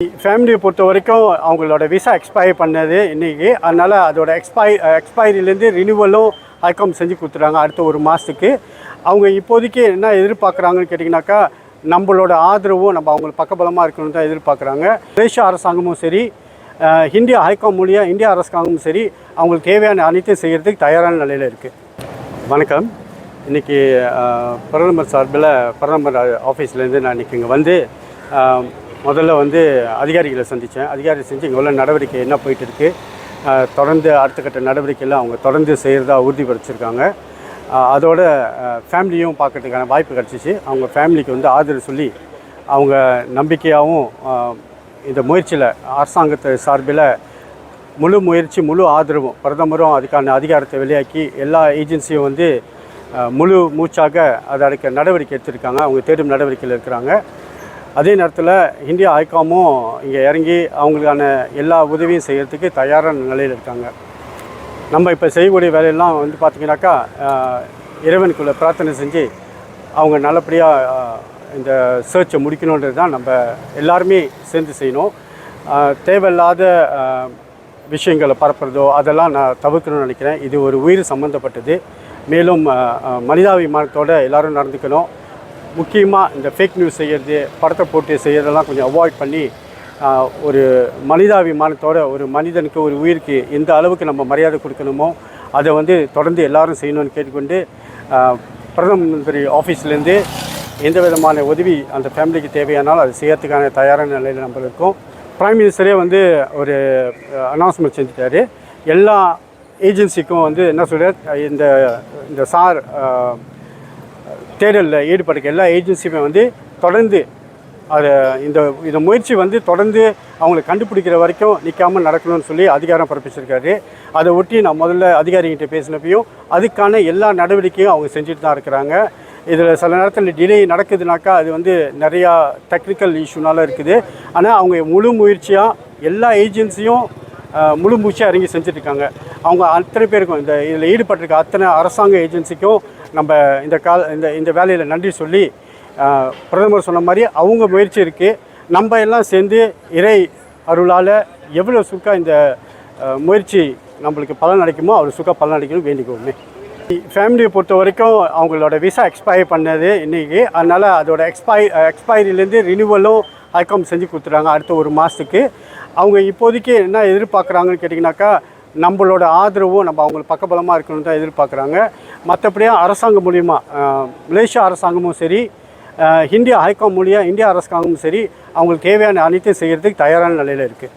ஃபேமிலியை பொறுத்த வரைக்கும் அவங்களோட விசா எக்ஸ்பயர் பண்ணது இன்றைக்கி அதனால் அதோட எக்ஸ்பை எக்ஸ்பைரிலேருந்து ரினியூவலும் ஹைகாம் செஞ்சு கொடுத்துறாங்க அடுத்த ஒரு மாதத்துக்கு அவங்க இப்போதைக்கு என்ன எதிர்பார்க்குறாங்கன்னு கேட்டிங்கனாக்கா நம்மளோட ஆதரவும் நம்ம அவங்களுக்கு பக்கபலமாக இருக்கணும் தான் எதிர்பார்க்குறாங்க. மலேசியா அரசாங்கமும் சரி அஹ், இந்தியா ஹைகாம் மூலியம் இந்திய அரசாங்கமும் சரி அவங்களுக்கு தேவையான அனைத்தையும் செய்கிறதுக்கு தயாரான நிலையில் இருக்குது வணக்கம். இன்றைக்கி பிரதமர் சார்பில் பிரதமர் ஆஃபீஸ்லேருந்து நான் இன்றைக்கி இங்கே வந்து முதல்ல வந்து அதிகாரிகளை சந்தித்தேன். அதிகாரி செஞ்சு இங்கே உள்ள நடவடிக்கை என்ன போயிட்டு இருக்குது தொடர்ந்து அடுத்த கட்ட நடவடிக்கையில் அவங்க தொடர்ந்து செய்கிறதா உறுதிப்படுத்திருக்காங்க அதோட ஃபேமிலியும் பார்க்கறதுக்கான வாய்ப்பு கிடச்சிச்சு. அவங்க ஃபேமிலிக்கு வந்து ஆதரவு சொல்லி அவங்க நம்பிக்கையாகவும் இந்த முயற்சியில் அரசாங்கத்தை சார்பில் முழு முயற்சி முழு ஆதரவும் பிரதமரும் அதுக்கான அதிகாரத்தை வெளியாக்கி எல்லா ஏஜென்சியும் வந்து முழு மூச்சாக அதை அடைக்க நடவடிக்கை எடுத்திருக்காங்க. அவங்க தேடும் நடவடிக்கையில் இருக்கிறாங்க. அதே நேரத்தில் இந்தியா ஐகாமும் இங்கே இறங்கி அவங்களுக்கான எல்லா உதவியும் செய்கிறதுக்கு தயாரான நிலையில் இருக்காங்க. நம்ம இப்போ செய்யக்கூடிய வேலையெல்லாம் வந்து பார்த்திங்கனாக்கா இறைவனுக்குள்ளே இறைவனுக்குள்ள பிரார்த்தனை செஞ்சு அவங்க நல்லபடியாக இந்த சர்ச்சை முடிக்கணுன்றது தான் நம்ம எல்லாருமே சேர்ந்து செய்யணும். தேவையில்லாத விஷயங்களை பரப்புறதோ அதெல்லாம் நான் தவிர்க்கணும்னு நினைக்கிறேன். இது ஒரு உயிர் சம்மந்தப்பட்டது மேலும் மனிதாபிமானத்தோடு எல்லோரும் மனிதாபிமானத்தோட எல்லாரும் நடந்துக்கணும். முக்கியமாக இந்த ஃபேக் நியூஸ் செய்கிறது படத்தை போட்டு செய்கிறதெல்லாம் கொஞ்சம் அவாய்ட் பண்ணி ஒரு மனிதாபிமானத்தோட ஒரு மனிதனுக்கு ஒரு உயிருக்கு எந்த அளவுக்கு நம்ம மரியாதை கொடுக்கணுமோ அதை வந்து தொடர்ந்து எல்லாரும் செய்யணும்னு கேட்டுக்கொண்டு பிரதம மந்திரி ஆஃபீஸ்லேருந்து எந்த விதமான உதவி அந்த ஃபேமிலிக்கு தேவையானாலும் அது செய்யறதுக்கான தயாரான நிலையில் நம்ம இருக்கோம். ப்ரைம் மினிஸ்டரே வந்து ஒரு அனௌன்ஸ்மெண்ட் செஞ்சுட்டாரு. எல்லா ஏஜென்சிக்கும் வந்து என்ன சொல்கிறார் இந்த இந்த சார் தேடலில் ஈடுபடுற எல்லா ஏஜென்சியுமே வந்து தொடர்ந்து அதை இந்த இந்த முயற்சி வந்து தொடர்ந்து அவங்களை கண்டுபிடிக்கிற வரைக்கும் நிற்காமல் நடக்கணும்னு சொல்லி அதிகாரம் பிறப்பிச்சிருக்காரு. அதை ஒட்டி நான் முதல்ல அதிகாரிகிட்ட பேசினப்பையும் அதுக்கான எல்லா நடவடிக்கையும் அவங்க செஞ்சுட்டு தான் இருக்கிறாங்க. இதில் சில நேரத்தில் டிலே நடக்குதுனாக்கா அது வந்து நிறையா டெக்னிக்கல் இஷ்யூனால இருக்குது. ஆனால் அவங்க முழு முயற்சியாக எல்லா ஏஜென்சியும் முழு மூச்சாக இறங்கி செஞ்சுட்ருக்காங்க அவங்க அத்தனை பேருக்கும் இந்த இதில் ஈடுபட்டிருக்க அத்தனை அரசாங்க ஏஜென்சிக்கும் நம்ம இந்த கால இந்த இந்த வேலையில் நன்றி சொல்லி பிரதமர் சொன்ன மாதிரி அவங்க முயற்சி இருக்குது நம்ம எல்லாம் சேர்ந்து இறை அருளால் எவ்வளோ சுக்கா இந்த முயற்சி நம்மளுக்கு பலன் அடைக்குமோ அவ்வளோ சுக்கா பலன் அடைக்கணும் வேண்டிக்கோமே. ஃபேமிலியை பொறுத்த வரைக்கும் அவங்களோட விசா எக்ஸ்பயர் பண்ணது இன்றைக்கி அதனால் அதோட எக்ஸ்பை எக்ஸ்பைரிலேருந்து ரினியூவலும் ஹைகாம் செஞ்சு கொடுத்துட்றாங்க அடுத்த ஒரு மாதத்துக்கு அவங்க இப்போதைக்கு என்ன எதிர்பார்க்குறாங்கன்னு கேட்டிங்கனாக்கா நம்மளோட ஆதரவும் நம்ம அவங்களுக்கு பக்கபலமாக இருக்கணும் தான் எதிர்பார்க்குறாங்க. மற்றபடியாக அரசாங்கம் மூலிமா மலேசியா அரசாங்கமும் சரி இந்தியா ஹைகாம் மூலியம் இந்தியா அரசாங்கமும் சரி அவங்களுக்கு தேவையான அனைத்தையும் செய்கிறதுக்கு தயாரான நிலையில் இருக்குது